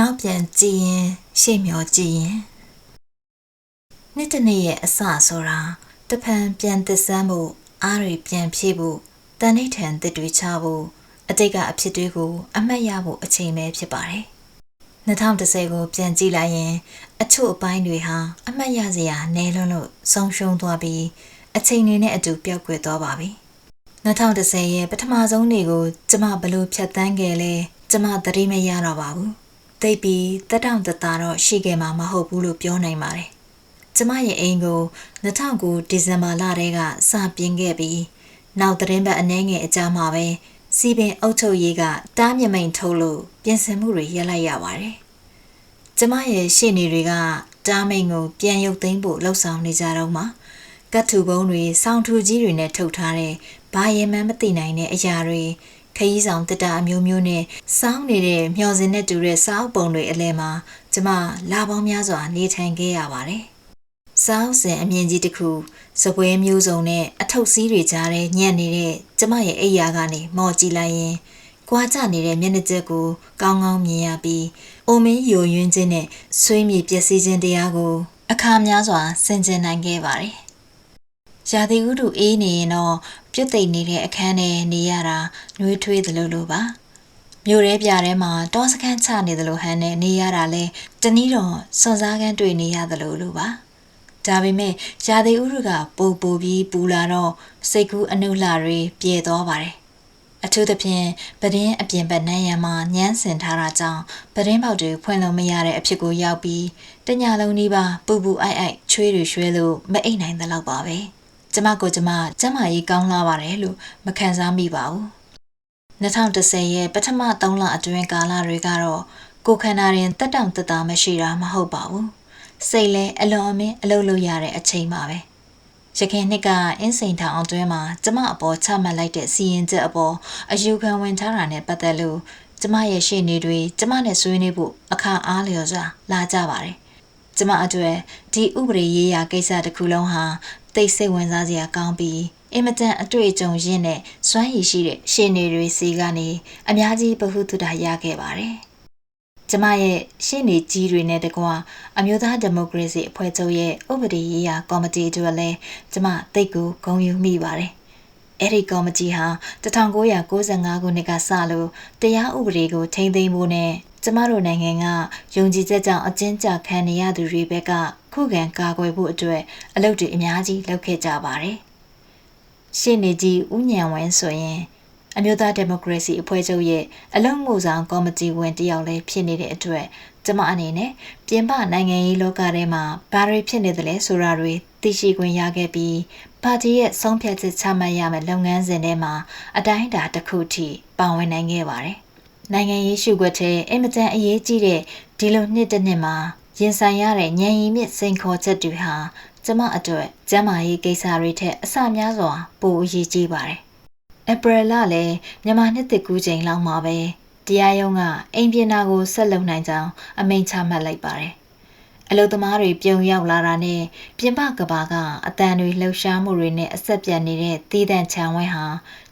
နောက်ပြန်ကြည့်ရင်ရှေ့မျောကြည့်ရင်နေ့တစ်နေ့ရဲ့အစဆိုတာတဖန်ပြန်သစ်ဆန်းဖို့အားတွေပြန်ဖြည့်ဖို့တန်ဋိဌံတစ်တွေချဖို့အတိတ်ကအဖြစ်တွေကို အမှတ်ရဖို့အချိန်ပဲဖြစ်ပါတယ်2010ကိုပြန်ကြည့်လိုက်ရင် အချို့အပိုင်းတွေဟာအမှတ်ရစရာနည်းလွန်းလို့ဆုံးရှုံးသွားပြီးအချိန်တွေနဲ့အတူပျောက်ကွယ်သွားပါပြီ2010ရဲ့ပထမဆုံးနေ့ကို ကျမဘလို့ဖြတ်တန်းခဲ့လဲကျမသတိမရတော့ပါဘူး သိပ်ပြီးတက်တောင့်တတာတော့ရှိခဲ့မှာမဟုတ်ဘူးလို့ပြောနိုင်ပါတယ်ကျမရဲ့အိမ်ကို2009ဒီဇင်ဘာလတည်းကစပြင်းခဲ့ပြီးနောက်သတင်းပတ်အနည်းငယ်အကြာမှာပဲစီပင်အုပ်ချုပ်ရေးကတားမြမိန်ထုတ်လို့ပြင်ဆင်မှုတွေရပ်လိုက်ရပါတယ်။ကျမရဲ့ရှေ့နေတွေကတားမိန်ကိုပြန်ရုပ်သိမ်းဖို့လှုံ့ဆော်နေကြတော့မှကတ်ထူပုံးတွေစောင်းထူကြီးတွေနဲ့ထုတ်ထားတဲ့ဘာရဲမှန်းမသိနိုင်တဲ့အရာတွေ ခရီးဆောင်တက်တာအမျိုးမျိုးနဲ့စောင်းနေတဲ့မျော်စင်နဲ့တူတဲ့စားအုပ်ပုံတွေအလဲမှာကျမလာပေါင်းများစွာနေထိုင်ခဲ့ရပါတယ်။စောင်းစင်အမြင့်ကြီးတစ်ခုစပွဲမျိုးစုံနဲ့အထုပ်စည်းတွေကြားထဲညံ့နေတဲ့ကျမရဲ့အိယာကနေမော်ကြည့်လိုက်ရင်ကွာကျနေတဲ့မျက်နှာကျက်ကိုကောင်းကောင်းမြင်ရပြီးအိုမင်းယိုယွင်းခြင်းနဲ့ဆွေးမြေပျက်စီးခြင်းတရားကိုအခါများစွာဆင်ခြင်နိုင်ခဲ့ပါတယ်။ ရာသီဥတုအေးနေရင်တော့ပြုတ်သိမ့်နေတဲ့အခန်းထဲနေရတာနှွေးထွေးသလိုလိုပါ။မြို့ရဲပြထဲမှာတောစခန်းချနေသလိုဟန်နဲ့နေရတာလဲတနည်းတော့စွန်စားကန်းတွေ့နေရသလိုလိုပါ။ဒါပေမဲ့ရာသီဥတုကပိုပိုပြီးပူလာတော့စိတ်ကူးအနုလှတွေပြေသွားပါတယ်အထူးသဖြင့်ပဒင်းအပြင်ဘက်နန်းရံမှာညမ်းစင်ထားတာကြောင့်ပဒင်းပေါက်တွေဖွင့်လို့မရတဲ့အဖြစ်ကိုရောက်ပြီးတညလုံးနီးပါပူပူအိုက်အိုက်ချွေးတွေရွှဲလို့မအိပ်နိုင်သလောက်ပါပဲ ကျမကိုကျမကျမကြီးကောင်းလာပါတယ်လို့မခံစားမိပါဘူး2010ရဲ့ပထမ3လအတွင်းကာလတွေကတော့ကိုခန္ဓာရင်တက်တောင့်တက်တာမရှိတာမဟုတ်ပါဘူးစိတ်လဲအလွန်အမင်းအလုပ်လုပ်ရတဲ့အချိန်ပါပဲရခင်နှစ်ကအင်းစိန်ထောင်အတွင်းမှာကျမအပေါ်ချမှတ်လိုက်တဲ့စီရင်ချက်အပေါ်အယူခံဝင်ထားတာနဲ့ပတ်သက်လို့ကျမရဲ့ရှေ့နေတွေကျမနဲ့ဆွေးနွေးဖို့အခါအားလျော်စွာလာကြပါတယ်ကျမအတွက်ဒီဥပဒေရေးရာကိစ္စတစ်ခုလုံးဟာ သိစိတ်ဝင်စားစရာကောင်းပြီးအင်မတန်အတွေ့အကြုံရင့်တဲ့စွမ်းရည်ရှိတဲ့ရှေ့နေတွေစီကနေအများကြီးဗဟုသုတရခဲ့ပါတယ်ကျမရဲ့ရှေ့နေကြီးတွေနဲ့တကွာအမျိုးသားဒီမိုကရေစီအဖွဲ့ချုပ်ရဲ့ဥပဒေရေးရာကော်မတီတို့လည်းကျမသိတ်ကိုဂုဏ်ယူမိပါတယ်။အဲ့ဒီကော်မတီဟာ1995ခုနှစ်ကစလို့တရားဥပဒေကိုထိန်းသိမ်းဖို့နဲ့ ကျမတို့နိုင်ငံကယုံကြည်ချက်ကြောင့်အကျဉ်းချခံနေရသူတွေဘက်ကခုခံကာကွယ်ဖို့အတွက်အလုပ်တွေအများကြီးလုပ်ခဲ့ကြပါတယ်။ရှေ့နေကြီးဦးညံဝင်းဆိုရင်အမျိုးသားဒီမိုကရေစီအဖွဲ့ချုပ်ရဲ့အလုံမှုဆောင်ကော်မတီဝင်တယောက်လည်းဖြစ်နေတဲ့အတွက်ကျမအနေနဲ့ပြင်ပနိုင်ငံရေးလောကထဲမှာဘာတွေဖြစ်နေသလဲဆိုတာတွေသိရှိခွင့်ရခဲ့ပြီးပါတီရဲ့ဆုံးဖြတ်ချက်ချမှတ်ရမယ့်လုပ်ငန်းစဉ်ထဲမှာအတိုင်းအတာတစ်ခုထိပါဝင်နိုင်ခဲ့ပါတယ်။ နိုင်ငံရေးရှုွက်တဲ့အင်မတန်အရေးကြီးတဲ့ဒီလိုနှစ်တစ်နှစ်မှာရင်ဆိုင်ရတဲ့ဉာဏ်ရည်မြင့်စိန်ခေါ်ချက်တွေဟာကျမအတွက်ကျန်းမာရေးကိစ္စတွေထက်အဆများစွာပိုအရေးကြီးပါတယ်ဧပြီလလည်းမြန်မာနှစ်သစ်ကူးချိန်လောက်မှာပဲတရားရုံးကအိမ်ပြင်နာကိုဆက်လုပ်နိုင်ကြောင်းအမိန့်ချမှတ်လိုက်ပါတယ်။ အလုသမားတွေပြုံရောက်လာတာနဲ့ပြင်ပကဘာကအတန်တွေလှုပ်ရှားမှုတွေနဲ့အဆက်ပြတ်နေတဲ့တည်တံ့ချံဝဲဟာ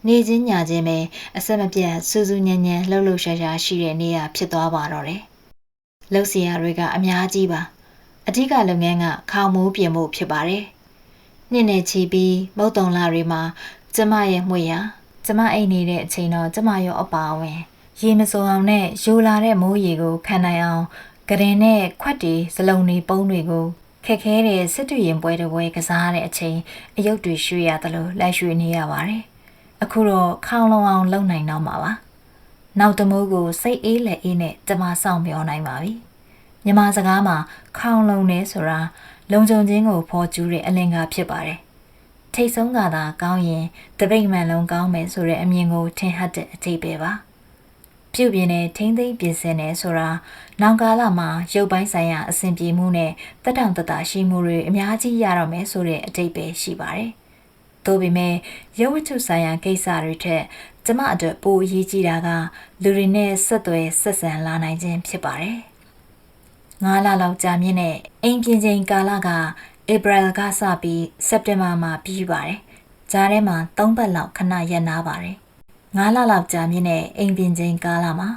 နေချင်းညချင်းပဲအဆက်မပြတ်စူးစူးညံ့ညံ့လှုပ်လှုပ်ရှားရှားရှိတဲ့နေရာဖြစ်သွားပါတော့တယ်။လှုပ်စီရတွေကအများကြီးပါ။အဓိကလုပ်ငန်းကခေါင်မိုးပြင်မှုဖြစ်ပါတယ်။နှစ်နဲ့ချီပြီးမုတ်တုံလာတွေမှာကျမရဲ့မှွေရကျမအိတ်နေတဲ့အချိန်တော့ကျမရောအပါဝင်ရေမစုံအောင်နဲ့ယူလာတဲ့မိုးရေကိုခံနိုင်အောင် ကရင်နဲ့ခွက်တွေစလုံးတွေပုံးတွေကိုခက်ခဲတဲ့စစ်တူရင်ပွဲတစ်ပွဲကစားတဲ့အချိန်အယုတ်တွေရွှေ့ရသလိုလိုက်ရွှေ့နေရပါတယ်။အခုတော့ခေါင်းလုံးအောင်လုံနိုင်တော့မှာပါ။နောက်တမိုးကိုစိတ်အေးလက်အေးနဲ့ကျမစောင့်ပြောနိုင်ပါပြီ။မြမစကားမှာခေါင်းလုံးနေဆိုတာလုံခြုံခြင်းကိုဖော်ကျူးတဲ့အလင်္ကာဖြစ်ပါတယ်ထိတ်ဆုံးကသာကောင်းရင်တပိတ်မှန်လုံးကောင်းမယ်ဆိုတဲ့အမြင်ကိုထင်ဟပ်တဲ့အထိပ္ပယ်ပါ ပြုတ်ပြင်းတဲ့ထိမ့်သိမ့်ပြင်ဆင်နေဆိုတာနောက်ကာလမှာရုပ်ပိုင်းဆိုင်ရာအဆင်ပြေမှုနဲ့တက်တောင့်တတရှိမှုတွေအများကြီးရတော့မယ်ဆိုတဲ့အထိပ္ပယ်ရှိပါတယ်။သို့ပေမဲ့ရုပ်ဝတ္ထုဆိုင်ရာကိစ္စတွေထက်ကျမအတွက်ပိုအရေးကြီးတာကလူတွေနဲ့ဆက်သွယ်ဆက်ဆံလာနိုင်ခြင်းဖြစ်ပါတယ်။ငါးလလောက်ကြာမြင့်တဲ့အိမ်ပြင်ချိန်ကာလကဧပြီလကစပြီးစက်တင်ဘာမှာပြီးပါတယ်။ဂျားထဲမှာ၃ပတ်လောက်ခဏရပ်နားပါတယ်။ ၅လလောက်ကြာမြင့်တဲ့အိမ်ပြင်ချိန်ကာလမှာ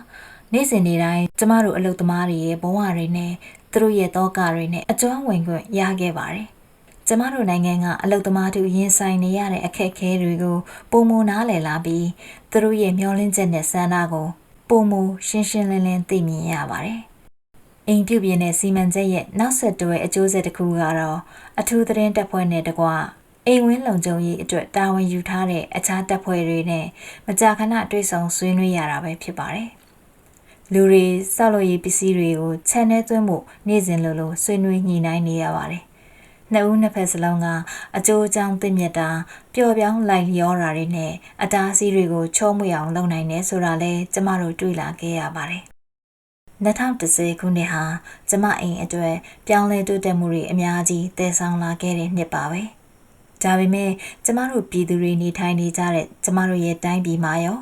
နေ့စဉ်နေ့တိုင်းကျမတို့အလုပ်သမားတွေရဲ့ဘဝတွေနဲ့သူတို့ရဲ့တောကတွေနဲ့အကျွမ်းဝင်ခွင့်ရခဲ့ပါတယ်။ကျမတို့နိုင်ငံကအလုပ်သမားတို့ရင်ဆိုင်နေရတဲ့အခက်အခဲတွေကိုပုံမနားလည်လာပြီးသူတို့ရဲ့မျှော်လင့်ချက်နဲ့ဆန္ဒကိုပုံမရှင်းရှင်းလင်းလင်းသိမြင်ရပါတယ်။အိမ်ပြုပြင်တဲ့စီမံချက်ရဲ့နောက်ဆက်တွဲအကျိုးဆက်တစ်ခုကတော့အထူးသတင်းတပ်ဖွဲ့နဲ့တကွ အိမ်ဝင်းလုံခြုံရေးအတွက်တာဝန်ယူထားတဲ့အခြားတပ်ဖွဲ့တွေနဲ့မကြာခဏတွေ့ဆုံဆွေးနွေးရတာပဲဖြစ်ပါတယ်။လူတွေစောက်လို့ရေးပစ္စည်းတွေကိုခြံထဲသွင်းဖို့နေ့စဉ်လိုလိုဆွေးနွေးညှိနှိုင်းနေရပါတယ်။နှစ်ဦးနှစ်ဖက်စလုံးကအကျိုးအကြောင်းသိမြတ်တာပျော်ပြောင်းလိုက်လျောတာတွေနဲ့အတားအဆီးတွေကိုချောမွေ့အောင်လုပ်နိုင်တယ်ဆိုတာလဲကျမတို့တွေ့လာခဲ့ရပါတယ်။2010ခုနှစ်ဟာကျမအိမ်အတွက်ပြောင်းလဲတိုးတက်မှုတွေအများကြီးတည်ဆောင်လာခဲ့တဲ့နှစ်ပါပဲ။ ဒါပေမဲ့ကျမတို့ပြည်သူတွေနေထိုင်နေကြတဲ့ကျမတို့ရဲ့တိုင်းပြည်မှာရော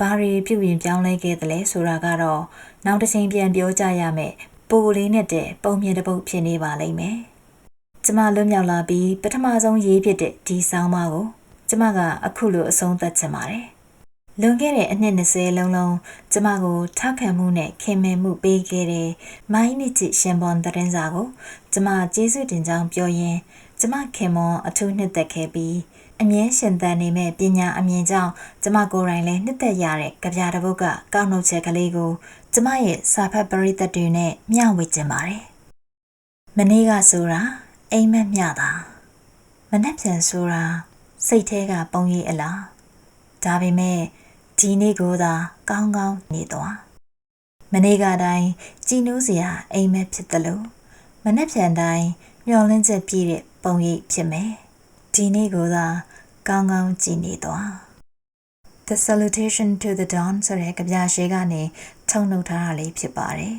ဘာတွေပြုပြင်ပြောင်းလဲခဲ့သလဲဆိုတာကတော့နောက်တစ်ချိန်ပြန်ပြောကြရမယ်ပိုလေးနဲ့တဲ့ပုံမြင်တစ်ပုတ်ဖြစ်နေပါလိမ့်မယ်။ကျမလွတ်မြောက်လာပြီးပထမဆုံးရေးဖြစ်တဲ့ဒီဆောင်းပါးကိုကျမကအခုလိုအဆုံးသတ်ချင်ပါတယ်။လွန်ခဲ့တဲ့အနှစ်20လုံးလုံးကျမကိုထောက်ခံမှုနဲ့ခင်မင်မှုပေးခဲ့တဲ့မိုင်းနစ်ချစ်ရှင်ပွန်သတင်းစာကိုကျမကျေးဇူးတင်ကြောင်းပြောရင်း ကျမခင်မွန်အထူးနှစ်သက်ခဲ့ပြီးအမြဲရှင်သန်နေမဲ့ပညာအမြင်ကြောင့်ကျမကိုယ်တိုင်လည်းနှစ်သက်ရတဲ့ကြပြတစ်ပုဒ်ကကောက်နှုတ်ချက်ကလေးကိုကျမရဲ့စာဖတ်ပရိသတ်တွေနဲ့မျှဝေခြင်းပါတယ်။မနေ့ကဆိုတာအိမ်မက်မျှတာမနှက်ပြန်ဆိုတာစိတ်ထဲကပုံရိပ်အလားဒါပေမဲ့ဒီနေ့ကိုသာကောင်းကောင်းနေသွားမနေ့ကတိုင်းကြည်နိုးစရာအိမ်မက်ဖြစ်တယ်လို့မနှက်ပြန်တိုင်းမျောလင်းချက်ပြည့်တဲ့ ပုံရိပ်ဖြစ်မယ်ဒီနေ့ကိုသာကောင်းကောင်းကြည်နေသွား The salutation to the dawn ဆိုတဲ့ကြပြရှေးကနေထုံနှုတ်ထားတာလေးဖြစ်ပါတယ်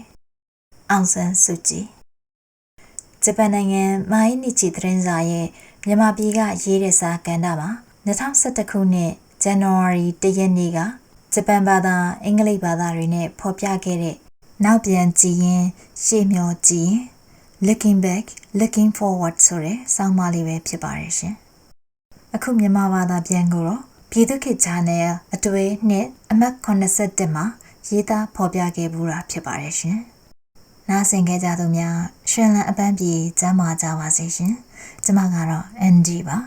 အောင်ဆန်းစုကြည်ဂျပန်နိုင်ငံမိုင်းနီချီသတင်းစာရဲ့မြန်မာပြည်ကရေးတဲ့စာကဏ္ဍမှာ2011ခုနှစ်ဇန်နဝါရီ1ရက်နေ့ကဂျပန်ဘာသာအင်္ဂလိပ်ဘာသာတွေနဲ့ဖော်ပြခဲ့တဲ့နောက်ပြန်ကြည့်ရင်ရှေ့မျှော်ကြည့်ရင် looking back looking forward ဆိုတဲ့စောင်းမလေးပဲဖြစ်ပါတယ်ရှင်အခုမြန်မာဘာသာပြန်ကိုတော့ပြည်သူ့ခေတ် channel အတွဲနှစ်အမှတ်87မှာရေးသားဖော်ပြခဲ့ဘူးတာဖြစ်ပါတယ်ရှင်နားဆင်ခဲ့ကြသူများရှင်လန်အပန်းပြေကျမ်းမာကြပါစေရှင်ကျမကတော့ NG ပါ